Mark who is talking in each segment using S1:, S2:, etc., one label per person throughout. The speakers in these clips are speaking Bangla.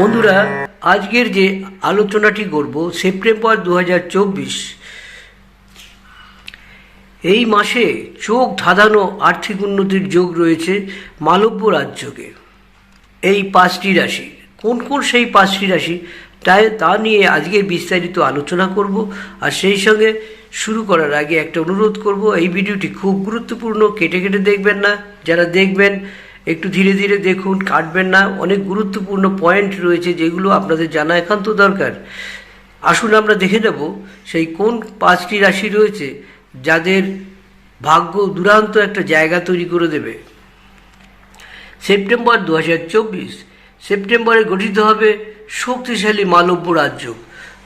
S1: বন্ধুরা, আজকের যে আলোচনাটি করব সেপ্টেম্বর দু হাজার চব্বিশ। এই মাসে চোখ ধাঁধানো আর্থিক উন্নতির যোগ রয়েছে মালব্য রাজ্যকে। এই পাঁচটি রাশি, কোন কোন সেই পাঁচটি রাশি, তাই তা নিয়ে আজকে বিস্তারিত আলোচনা করব আর সেই সঙ্গে শুরু করার আগে একটা অনুরোধ করব, এই ভিডিওটি খুব গুরুত্বপূর্ণ, কেটে কেটে দেখবেন না। যারা দেখবেন একটু ধীরে ধীরে দেখুন, কাটবেন না। অনেক গুরুত্বপূর্ণ পয়েন্ট রয়েছে যেগুলো আপনাদের জানা একান্ত দরকার। আসুন আমরা দেখে নেব সেই কোন পাঁচটি রাশি রয়েছে যাদের ভাগ্য দুরান্ত একটা জায়গা তৈরি করে দেবে। সেপ্টেম্বর দু হাজার চব্বিশ, সেপ্টেম্বরে গঠিত হবে শক্তিশালী মালব্য রাজ্য।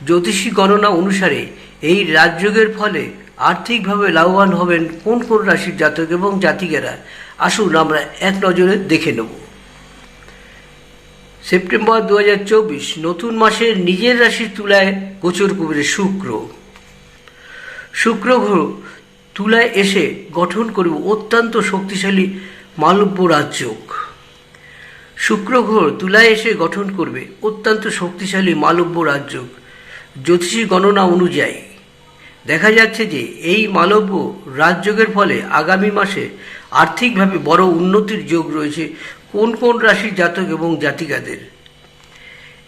S1: জ্যোতিষী গণনা অনুসারে এই রাজযোগের ফলে আর্থিকভাবে লাভবান হবেন কোন কোন রাশির জাতক এবং জাতিকেরা। আসুন আমরা এক নজরে দেখে নেব। সেপ্টেম্বর দুহাজার চব্বিশ, নতুন মাসের নিজের রাশির তুলায় গোচর করবে শুক্র। শুক্র গ্রহ তুলায় এসে গঠন করবে অত্যন্ত শক্তিশালী মালব্য রাজযোগ। শুক্র গ্রহ তুলায় এসে গঠন করবে অত্যন্ত শক্তিশালী মালব্য রাজযোগ জ্যোতিষী গণনা অনুযায়ী। দেখা যাচ্ছে যে এই মালব্য রাজযোগের ফলে আগামী মাসে আর্থিকভাবে বড় উন্নতির যোগ রয়েছে কোন কোন রাশির জাতক এবং জাতিকাদের?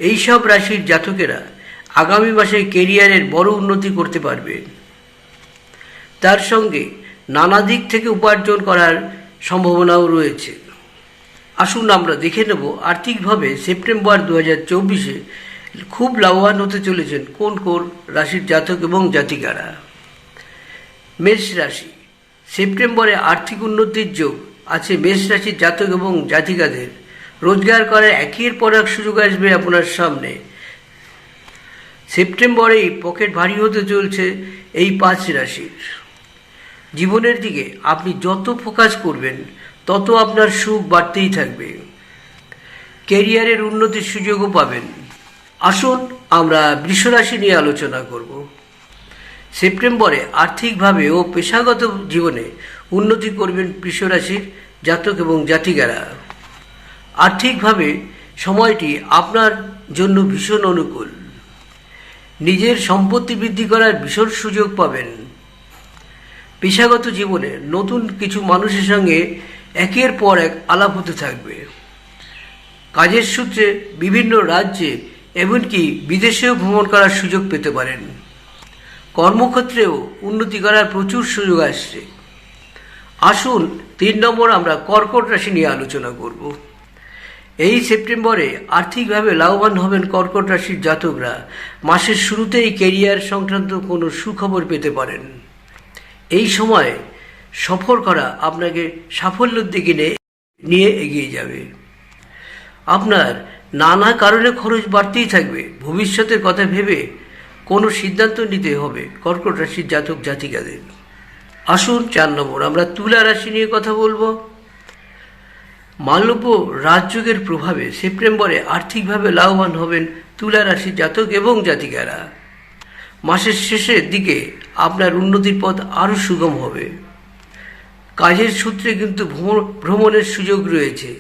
S1: এই সব রাশির জাতকেরা আগামী মাসে কেরিয়ারের বড় উন্নতি করতে পারবে। তার সঙ্গে নানা দিক থেকে উপার্জন করার সম্ভাবনাও রয়েছে। আসুন আমরা দেখে নেব আর্থিকভাবে সেপ্টেম্বর দু হাজার চব্বিশে খুব লাভবান হতে চলেছেন কোন কোন রাশির জাতক এবং জাতিকারা। মেষ রাশি সেপ্টেম্বরে আর্থিক উন্নতির যোগ আছে মেষ রাশির জাতক এবং জাতিকাদের। রোজগার করার একের পর এক সুযোগ আসবে আপনার সামনে। সেপ্টেম্বরেই পকেট ভারী হতে চলছে এই পাঁচ রাশির। জীবনের দিকে আপনি যত ফোকাস করবেন, তত আপনার সুখ বাড়তেই থাকবে। কেরিয়ারের উন্নতির সুযোগও পাবেন। আসুন আমরা বৃষরাশি নিয়ে আলোচনা করব। সেপ্টেম্বরে আর্থিকভাবে ও পেশাগত জীবনে উন্নতি করবেন বৃষরাশির জাতক এবং জাতিকারা। আর্থিকভাবে সময়টি আপনার জন্য ভীষণ অনুকূল। নিজের সম্পত্তি বৃদ্ধি করার ভীষণ সুযোগ পাবেন। পেশাগত জীবনে নতুন কিছু মানুষের সঙ্গে একের পর এক আলাপ হতে থাকবে। কাজের সূত্রে বিভিন্ন রাজ্যে এমনকি বিদেশেও ভ্রমণ করার সুযোগ পেতে পারেন। কর্মক্ষেত্রেও উন্নতি করার প্রচুর সুযোগ আসছে। আসুন, তিন নম্বর আমরা কর্কট রাশি নিয়ে আলোচনা করব। এই সেপ্টেম্বরে আর্থিকভাবে লাভবান হবেন কর্কট রাশির জাতকরা। মাসের শুরুতেই কেরিয়ার সংক্রান্ত কোনো সুখবর পেতে পারেন। এই সময় সফর করা আপনাকে সাফল্যের দিকে নিয়ে এগিয়ে যাবে। আপনার নানা কারণে খরচ বাড়তেই থাকবে। ভবিষ্যতের কথা ভেবে কোনো সিদ্ধান্ত নিতে হবে। কর্কট রাশির জাতক জাতিকাদের। আসুন, চার নম্বর, আমরা তুলা রাশি নিয়ে কথা বলব। মালব্য রাজযোগের প্রভাবে সেপ্টেম্বরে আর্থিকভাবে লাভবান হবেন তুলা রাশির জাতক এবং জাতিকারা। মাসের শেষের দিকে আপনার উন্নতির পথ আরও সুগম হবে। কাজের সূত্রে কিন্তু ভ্রমণের সুযোগ রয়েছে।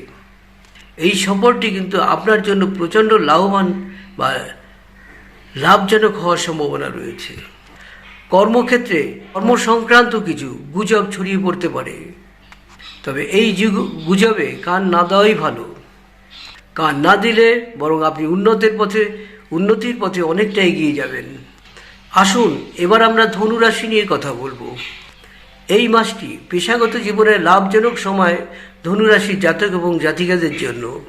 S1: এই সফরটি কিন্তু আপনার জন্য প্রচণ্ড লাভবান বা লাভজনক হওয়ার সম্ভাবনা রয়েছে। কর্মক্ষেত্রে কর্মসংক্রান্ত কিছু গুজব ছড়িয়ে পড়তে পারে। তবে এই গুজবে কান না দেওয়াই ভালো। কান না দিলে বরং আপনি উন্নতির পথে উন্নতির পথে অনেকটা এগিয়ে যাবেন। আসুন, এবার আমরা ধনুরাশি নিয়ে কথা বলব। এই মাসটি পেশাগত জীবনের লাভজনক সময় ধনুরাশির জাতক এবং জাতিকাদের জন্য।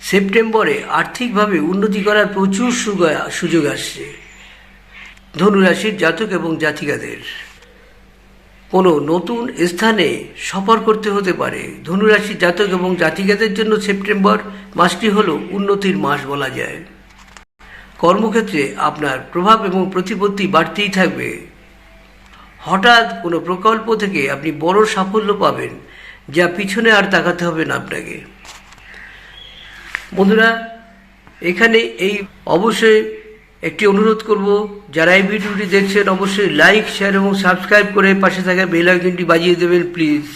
S1: সেপ্টেম্বরে আর্থিকভাবে উন্নতি করার প্রচুর সুযোগ আসছে। ধনুরাশির জাতক এবং জাতিকাদের। কোনো নতুন স্থানে সফর করতে হতে পারে। ধনুরাশির জাতক এবং জাতিকাদের জন্য সেপ্টেম্বর মাসটি হলো উন্নতির মাস বলা যায়। কর্মক্ষেত্রে আপনার প্রভাব এবং প্রতিপত্তি বাড়তেই থাকবে। হঠাৎ কোনো প্রকল্প থেকে আপনি বড় সাফল্য পাবেন, যা পিছনে আর তাকাতে হবে না আপনাকে। বন্ধুরা, এখানে এই অবশ্যই একটি অনুরোধ করব, যারা এই ভিডিওটি দেখছেন, অবশ্যই লাইক শেয়ার এবং সাবস্ক্রাইব করে পাশে থাকা বেল আইকনটি বাজিয়ে দেবেন প্লিজ